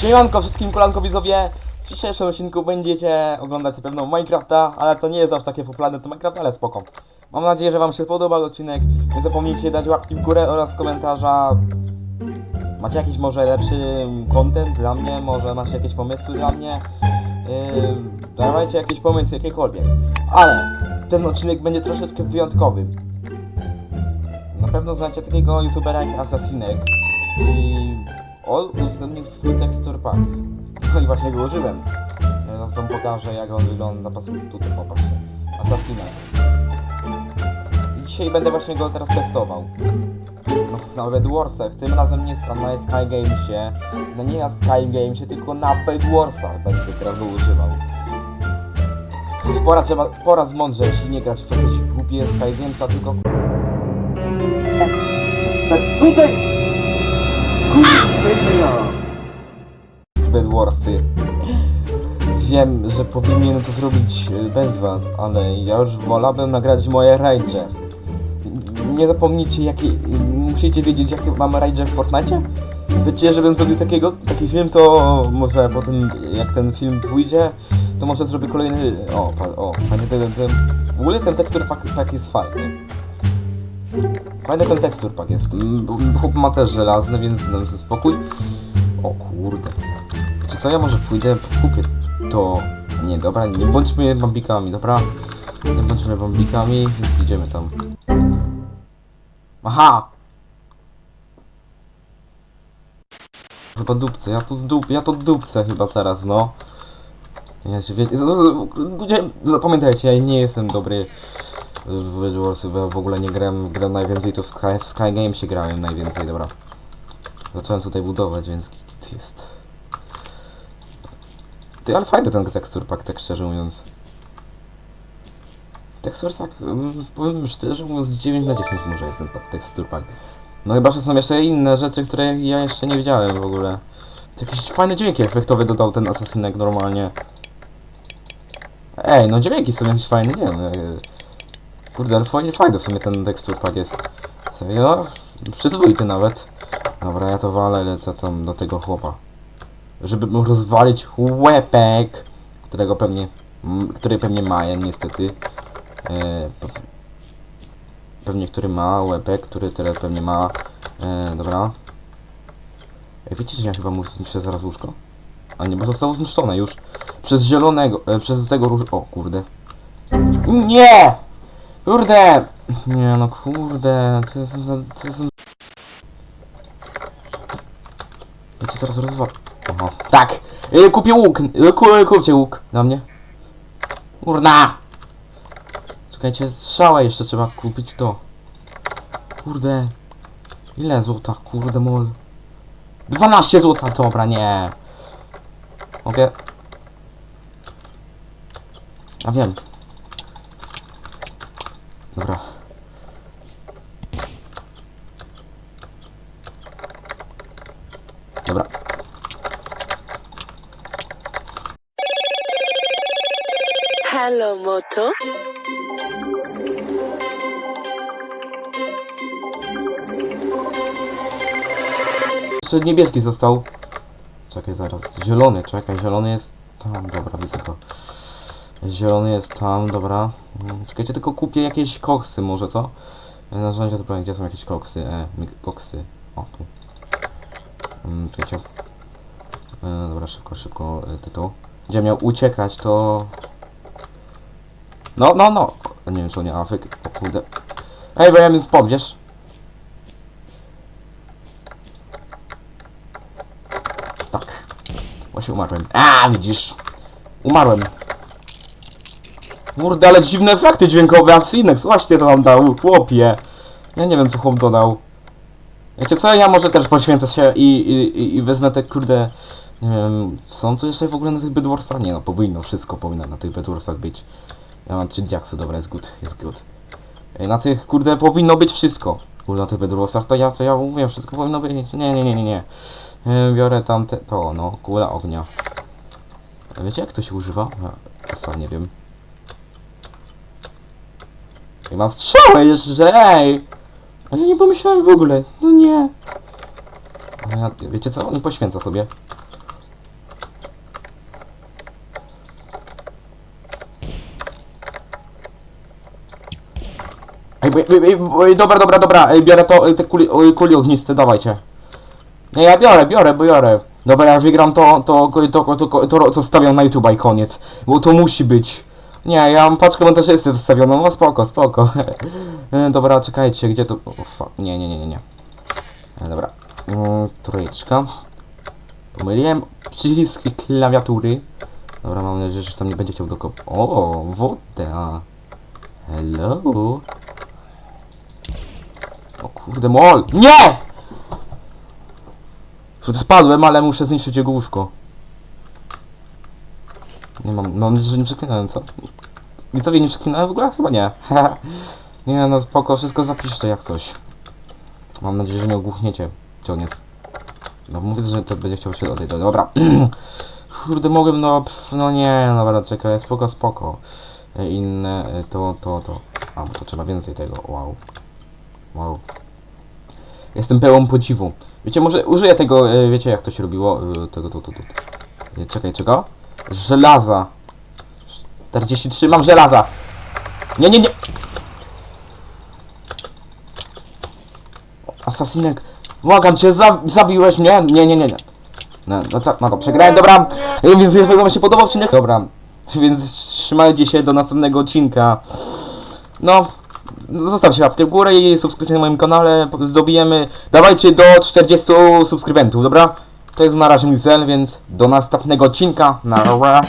Siemanko wszystkim kolanko widzowie! W dzisiejszym odcinku będziecie oglądać na pewno Minecrafta, ale to nie jest aż takie popularne to Minecraft, ale spoko. Mam nadzieję, że wam się podobał odcinek. Nie zapomnijcie dać łapki w górę oraz komentarza. Macie jakiś może lepszy content dla mnie? Może macie jakieś pomysły dla mnie? Yy, dawajcie jakiś pomysł jakiekolwiek. Ale ten odcinek będzie troszeczkę wyjątkowy. Na pewno znacie takiego youtubera jak Assassinek i on uwzględnił swój tekstur pack. No i właśnie go użyłem. Teraz wam pokażę jak on wygląda. Tutaj popatrzcie. Assassinek. I dzisiaj będę właśnie go teraz testował. No, na Bedwarsach. Tym razem nie tam na Sky Gamesie. No nie na Sky Gamesie, tylko na Bedwarsach będę teraz go używał. Pora, trzeba, pora zmądrzeć i nie grać w jakieś głupie Sky Gamesa, tylko... Tutaj! Bedwarsy. Wiem, że powinienem to zrobić e, bez was, ale ja już wolałbym nagrać moje rage. Nie zapomnijcie, jakie... Musicie wiedzieć, jakie mamy rage w Fortnite? Chcecie, żebym zrobił takiego, taki film, to może potem, jak ten film pójdzie, to może zrobię kolejny... O, o, fajny ten, ten... W ogóle ten tekstur pack jest fajny. Fajny ten tekstur pack jest. Mm, Chłop ma też żelazny, więc dam sobie spokój. O kurde. Czy co ja może pójdę, kupię to... Nie, dobra, nie bądźmy bambikami, dobra? Nie bądźmy bambikami, więc idziemy tam. Aha! Chyba dupce, ja tu zdup, ja to dupce chyba teraz, no. Ja się wie... Zapamiętajcie, ja nie jestem dobry w bo ja w ogóle nie grałem, grałem najwięcej to w Sky, Sky Gamesie grałem najwięcej, dobra. Zacząłem tutaj budować, więc kit jest. Ty, ale fajny ten tekstur pack, tak szczerze mówiąc. Tekstur pack, mm, powiem szczerze mówiąc, 9 na 10 może jest ten tekstur pack. No chyba, że są jeszcze inne rzeczy, które ja jeszcze nie widziałem w ogóle. Jakieś fajne dźwięki efektowe dodał ten Assassinek normalnie. Ej, no dźwięki są jakieś fajne, nie wiem. e, Kurde, ale fajnie, fajny w sumie ten tekstur pack jest. Serio? Przyzwoity nawet. Dobra, ja to walę, lecę tam do tego chłopa. Żeby mu rozwalić łepek, którego pewnie, który pewnie ma, ja niestety. E, pe- pewnie, który ma łepek, który teraz pewnie ma. E, dobra. Ej, wiecie, że ja chyba mu zniszczę zaraz łóżko? A nie, bo zostało zniszczone już. Przez zielonego, e, przez tego róż... O, kurde. Nie! Kurde! Nie no kurde, to jest za... To jest... Będzie zaraz rozwal... Aha. Tak! Y, kupię łuk! Y, ku, kupcie łuk dla mnie. Kurna! Czekajcie, strzała jeszcze trzeba kupić to. Kurde. Ile złota? Kurde mol. 12 złota, dobra, nie. Mogę... A wiem. Dobra. Dobra. Hello, Moto. Jeszcze niebieski został. Czekaj zaraz. Zielony, czekaj, zielony jest tam, dobra, widzę go. Zielony jest tam, dobra. Mm, Czekajcie, tylko kupię jakieś koksy może, co? Narzędzia zbrojne, gdzie są jakieś koksy? E, koksy. O, tu. Mm, Czekajcie. E, dobra, szybko, szybko e, tego. Gdzie miał uciekać, to... No, no, no! Nie wiem, czy on nie Afryk. O kurde. Ej, bo ja bym spod, wiesz? Tak. Właśnie umarłem. A, widzisz. Umarłem. Kurde, ale dziwne efekty dźwiękowe, a Sinex właśnie to nam dał, chłopie. Ja nie wiem, co chłop dodał. Wiecie co, ja może też poświęcę się i, i, i- wezmę te, kurde... Nie wiem, są tu jeszcze w ogóle na tych Bedwarsach? Nie no, powinno, wszystko powinno na tych Bedwarsach być. Ja mam 3 diaksy, dobra, jest good, jest good. Na tych, kurde, powinno być wszystko. Kurde, na tych Bedwarsach to ja, to ja mówię, wszystko powinno być. Nie, nie, nie, nie, nie. E, Biorę tam te, to, no, kula ognia. A wiecie jak to się używa? Ja sam nie wiem. Na strzałę jeszcze, ej! Ale nie pomyślałem w ogóle, no nie. Ja, wiecie co, on poświęca sobie. Ej, ej, ej, dobra, dobra, dobra, ej, biorę to, te kuli, kuli ogniste, dawajcie. Nie, ja biorę, biorę, bo biorę. Dobra, ja wygram to, to, to, to, to, to, to stawiam na YouTube i koniec. Bo to musi być. Nie, ja mam paczkę montażysty wstawioną, no spoko, spoko. E, dobra, czekajcie, gdzie. O, fuck. Nie, nie, nie, nie, nie. E, dobra. Mm, trójeczka. Pomyliłem przycisk klawiatury. Dobra, mam nadzieję, że tam nie będzie chciał dokop... O, wodę, a. Hello. O kurde, mol! Nie! Spadłem, ale muszę zniszczyć jego łóżko. Nie mam, mam nadzieję, że nie przeklinałem, co? Widzowie nie przeklinałem w ogóle? Chyba nie. nie no spoko, wszystko zapiszcie jak coś. Mam nadzieję, że nie ogłuchniecie. Gdzie? No mówię, że to będzie chciał się odejść. Dobra. Kurde, mogłem, no, pff, no nie, no dobra, czekaj, spoko, spoko. E, Inne, e, to, to, to. A, bo to trzeba więcej tego, wow. Wow. Jestem pełen podziwu. Wiecie, może użyję tego, e, wiecie jak to się robiło? Tego, to, to, to. Czekaj, czego? Żelaza. 43, mam żelaza. Nie, nie, nie. Asasinek, błagam cię, za, zabiłeś mnie? Nie, nie, nie, nie. No, no tak, no to przegrałem, dobra. Więc jeżeli wam się podobał odcinek, dobra. Więc trzymajcie się do następnego odcinka. No, zostawcie łapkę w górę i subskrypcję na moim kanale. Zdobijemy, dawajcie do 40 subskrybentów, dobra? To jest na razie mój cel, więc do następnego odcinka. Na razie.